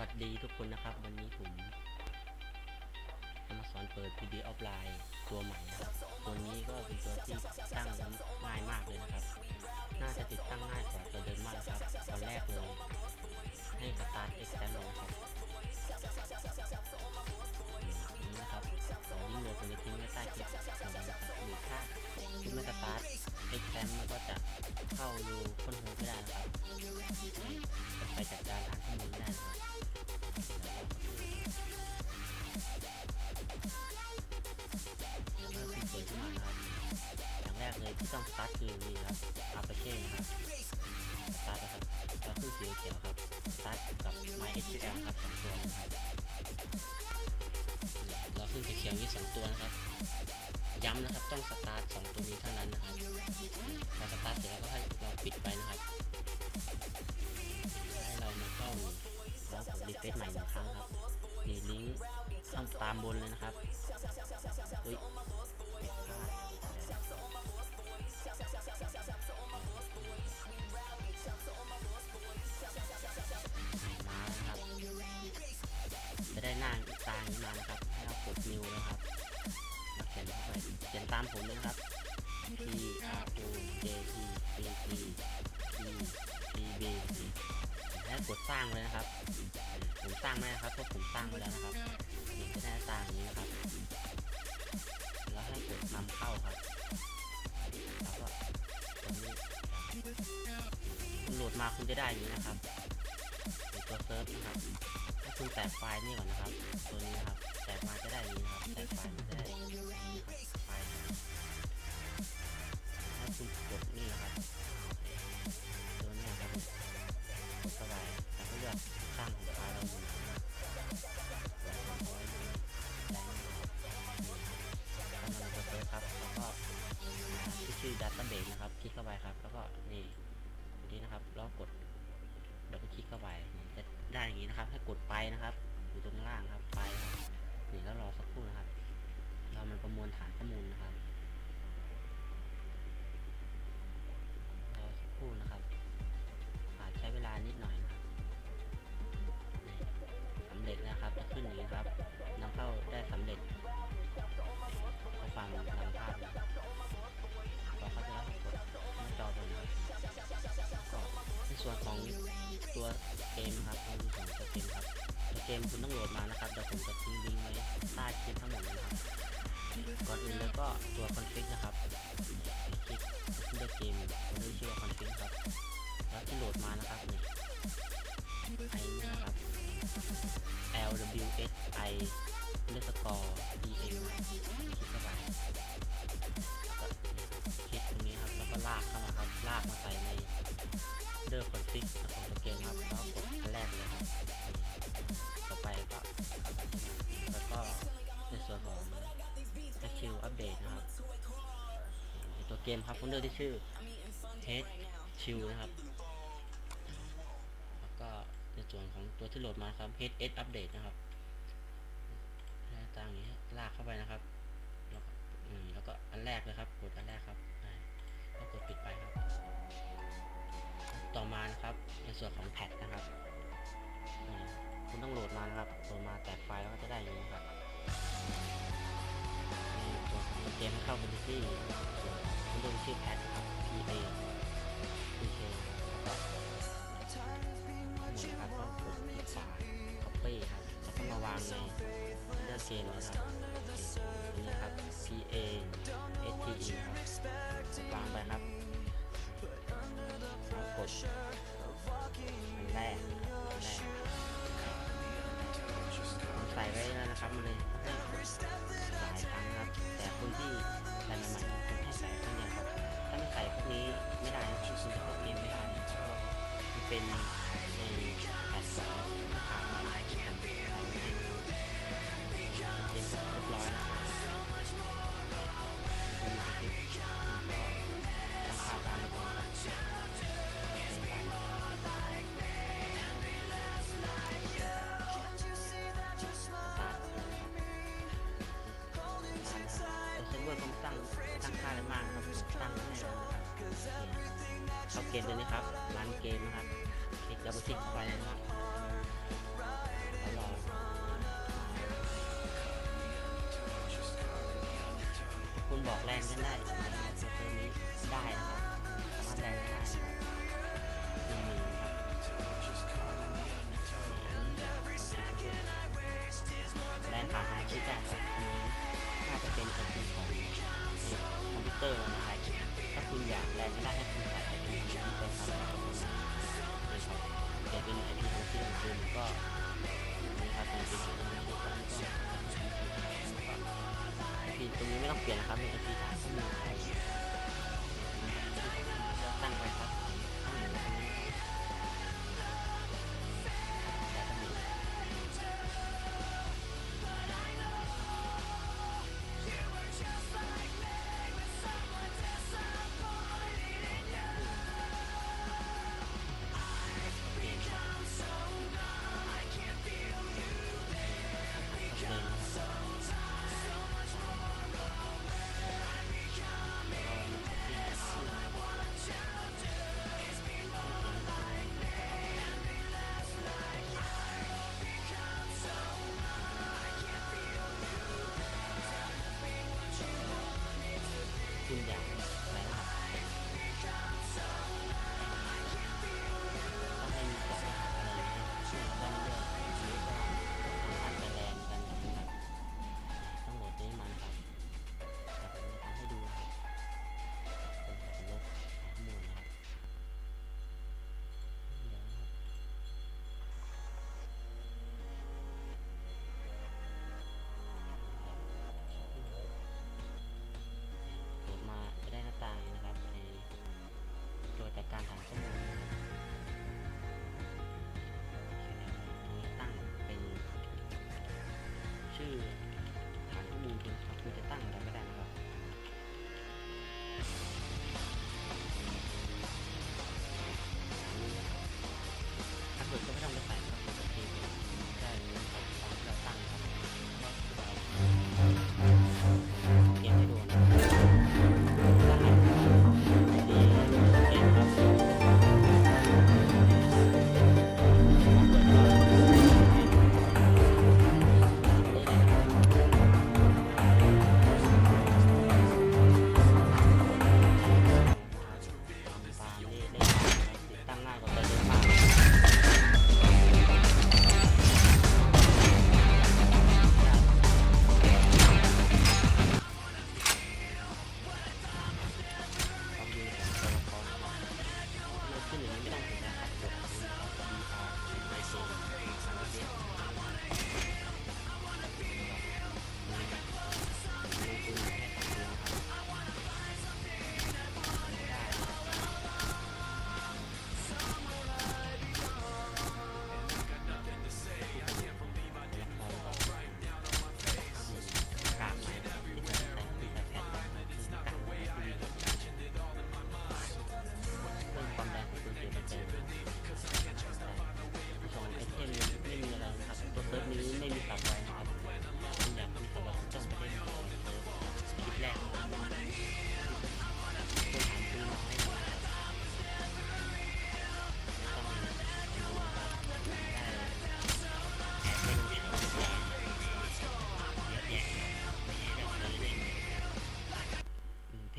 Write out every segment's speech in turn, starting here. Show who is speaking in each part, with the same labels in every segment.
Speaker 1: วัสดีทุกคนนะครับ วันนี้ผมจะมาสอนเปิด PD Offline ตัวใหม่นะครับตัวนี้ก็เป็นตัวที่ตั้งง่ายมากเลยนะครับ น่าจะติดตั้งง่ายกว่าตัวเดิมมากครับตอนแรกเลยให้สตาร์ท Extend ลงนะครับนี่นะครับขอลิงก์โหลดผมจะทิ้งไว้ใต้คลิปของเรานะครับหรือถ้าคุณไม่สตาร์ท Extend มันก็จะเข้ารูค้นโฮไม่ได้นะครับ รีเฟซใหม่หนึ่งครั้งครับนี่ลิงก์ข้างตามบนเลยนะครับอุ้ยผิดพลาดจะได้หน้าตาอย่างนี้มานะครับให้เรากดนิวนะครับเขียนไปเขียนตามผมเลยนะครับ P R O J T B B P P B แล้กดสร้างเลยนะครับ ผมสร้างไม่ครับพวกผมสร้างไว้แล้วนะครับนี่จะได้สร้างอย่างนี้นะครับ แล้วให้กดนำเข้าครับแล้วก็ตรงนี้คุณโหลดมาคุณจะได้อย่างนี้นะครับเป็นตัวเซิร์ฟนะครับให้คุณแตกไฟล์นี่ก่อนนะครับ ตัวนี้นะครับแตกมาจะได้อย่างนี้นะครับแตกไฟล์ ส่วนของตัวเกมนะครับในส่วของตัวเกมครับตัวเกมคุณต้องโหลดมานะครับเดี๋ยวผมจะทิ้งลิงก์ไว้ใต้คลิปทั้งหมดเลยนะครับก่อนอื่นเลยก็ตัวคอนฟิกนะครับคลิกเลือกเกมผมได้ชื่อว่าคอนฟิกครับแล้วที่โหลดมานะครับนี่ไอนะครับ L W S I เกมครับโฟลเดอร์ที่ชื่อ Test Chill นะครับ แล้วก็ในส่วนของตัวที่โหลดมาครับ HS Update นะครับหน้าตาอย่างนี้ลากเข้าไปนะครับ แล้วก็อืมแล้วก็อันแรกเลยครับ กดอันแรกครับแล้วกดปิดไปครับ ต่อมานะครับ ในส่วนของแพทนะครับ คุณต้องโหลดมานะครับ โหลดมาแตกไฟล์แล้วก็จะได้อย่างนี้ครับเกมเข้าไปที่ส่วน คุณดูชื่อแพทครับ P A P K แล้วก็หมุนครับแล้วกดที่ขวา copy ครับแล้วก็มาวางในเลือกเกมนะครับนนี้ครับ P A S T E ครับวางไปครับแล้วกดอันแรกอันแรกใส่ไว้แล้วนะครับมันเลย เลยนะครับร้านเกมนะครับคลิกดับเบิคลิกไปนะครับรอคุณบอกแรงกันได้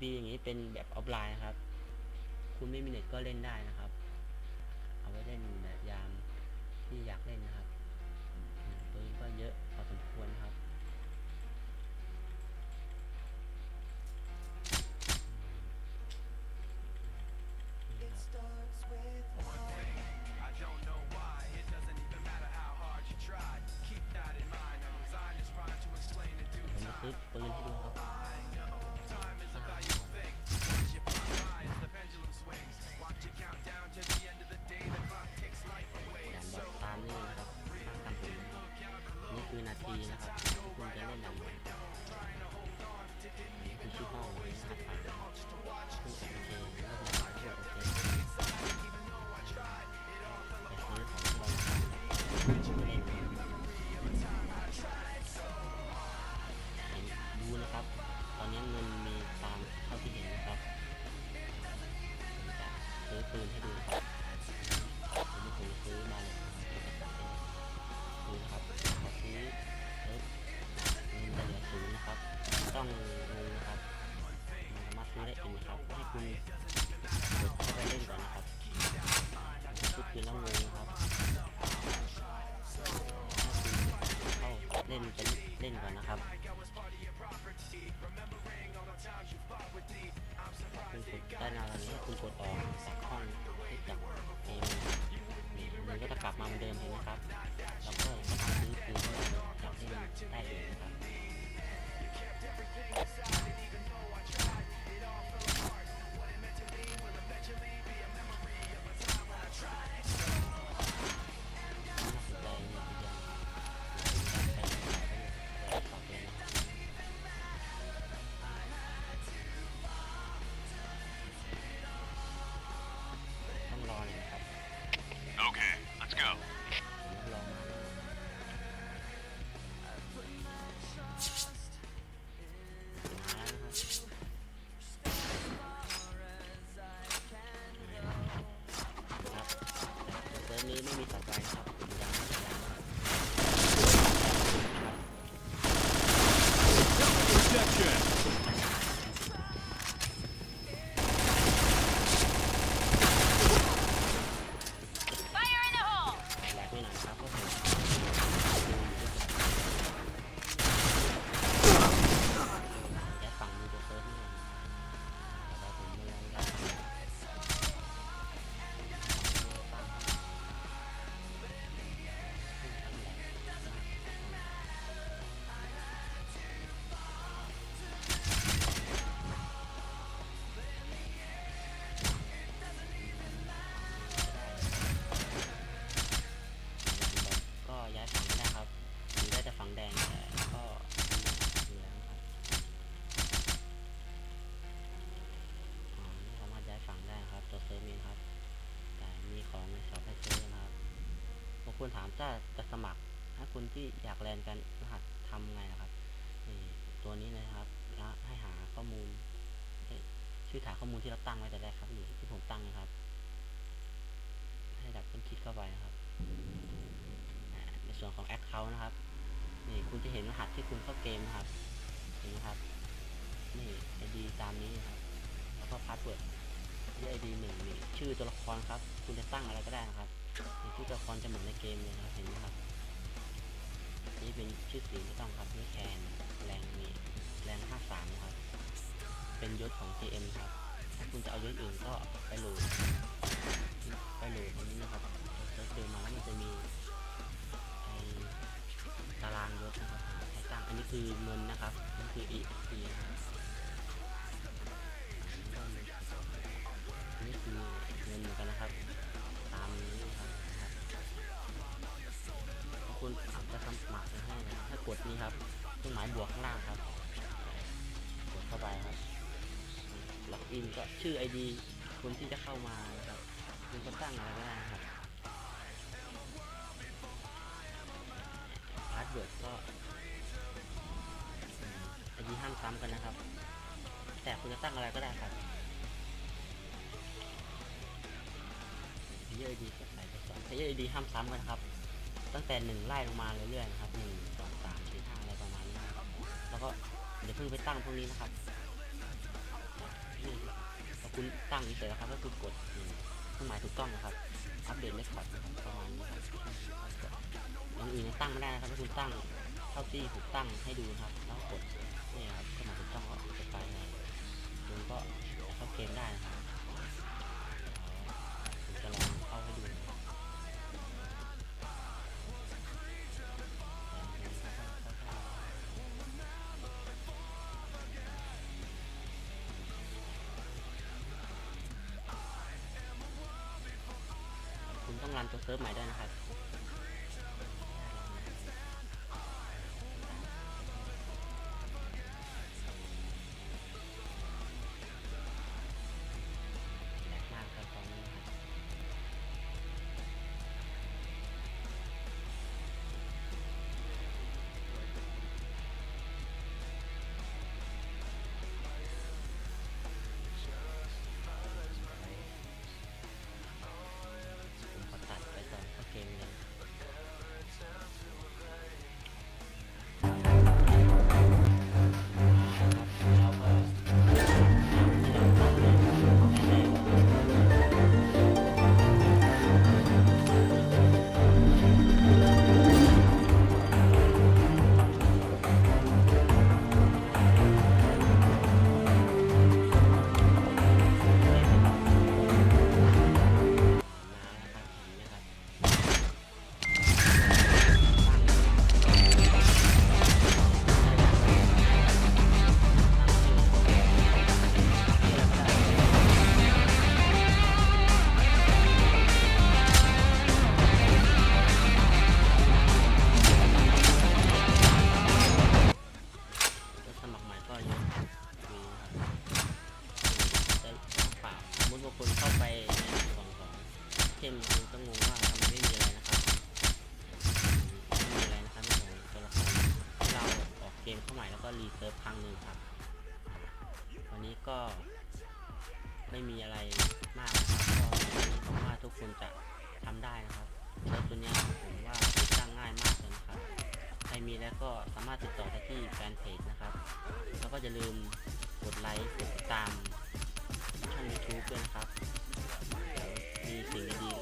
Speaker 1: VB อย่างนี้เป็นแบบออฟไลน์นะครับ คุณไม่มีเน็ตก็เล่นได้นะครับ เอาไว้เล่นแบบยามที่อยากเล่นนะครับ ตัวนี้ก็เยอะพอสมควรครับ ผมมซื้อปืนให้ด้ำเงินมีตามเท่าที่เห็นนะครับจะซื้อปืนให้ดูครับ คุณที่อยากแลนกันรหัสทำไงนะครับนี่ตัวนี้เลยครับแล้วให้หาข้อมูลชื่อฐานข้อมูลที่เราตั้งไว้แต่แรกครับนี่ที่ผมตั้งนะครับ ให้ดับเป็นคลิกเข้าไปนะครับ ในส่วนของ Account นะครับ นี่คุณจะเห็นรหัสที่คุณเข้าเกมนะครับ เห็นไหมครับ นี่ ID ตามนี้นะครับ แล้วก็พาสเวิร์ดที่ ID หนึ่งนี่ชื่อตัวละครครับ คุณจะตั้งอะไรก็ได้นะครับนี่ชื่อตัวละครจะเหมือนในเกมเลยนะครับ เห็นไหมครับ นี่เป็นชื่อสีไม่ต้องครับนี่แคนแรงนี่แรง53นะครับ เป็นยศของ GM ครับถ้าคุณจะเอายศอื่นก็ไปโหลดไปโหลดตรงนี้นะครับเซิร์ชดูมาแล้วมันจะมีไอตารางยศนะครับให้ตั้งอันนี้คือเงินนะครับนี่คือ EXP นะครับ บวกข้างล่างครับกดเข้าไปครับล็อกอินก็ชื่อ ID คนที่จะเข้ามานะครับคุณก็ตั้งอะไรก็ได้ครับพาสเวิร์ดก็ไอดีห้ามซ้ำกันนะครับ แต่คุณจะตั้งอะไรก็ได้ครับเยอะดีก็ใส่ไปสองเยอะดีห้ามซ้ำกันครับ ตั้งแต่หนึ่งไล่ลงมาเรื่อยๆนะครับหนึ่ง แล้วก็เดี๋ยวเพิ่งไปตั้งพวกนี้นะครับนี่พอคุณตั้งเสร็จแล้วครับก็คือกดเครื่องหมายถูกต้องนะครับ อัปเดตเลคคอร์ดนะครับประมาณนี้ครับอย่างอื่นตั้งไม่ได้นะครับถ้าคุณตั้งเท่าที่ถูกตั้งให้ดูนะครับ แล้วกดนี่ครับเครื่องหมายถูกต้องก็จะไปเลยคุณก็เข้าเกมได้นะครับ รันตัวเซิร์ฟใหม่ได้นะครับ กมเข้าใหม่แล้วก็รีเซิร์ฟครั้งหนึ่งครับ วันนี้ก็ไม่มีอะไรมากก็หวังว่าทุกคนจะทำได้นะครับเซิร์ฟตัวนี้ผมว่าติดตั้งง่ายมากเลยนะครับ ใครมีแล้วก็สามารถติดต่อได้ที่แฟนเพจนะครับ แล้วก็อย่าลืมกดไลค์กดติดตามช่องยูทูบด้วยนะครับ มีสิ่งดี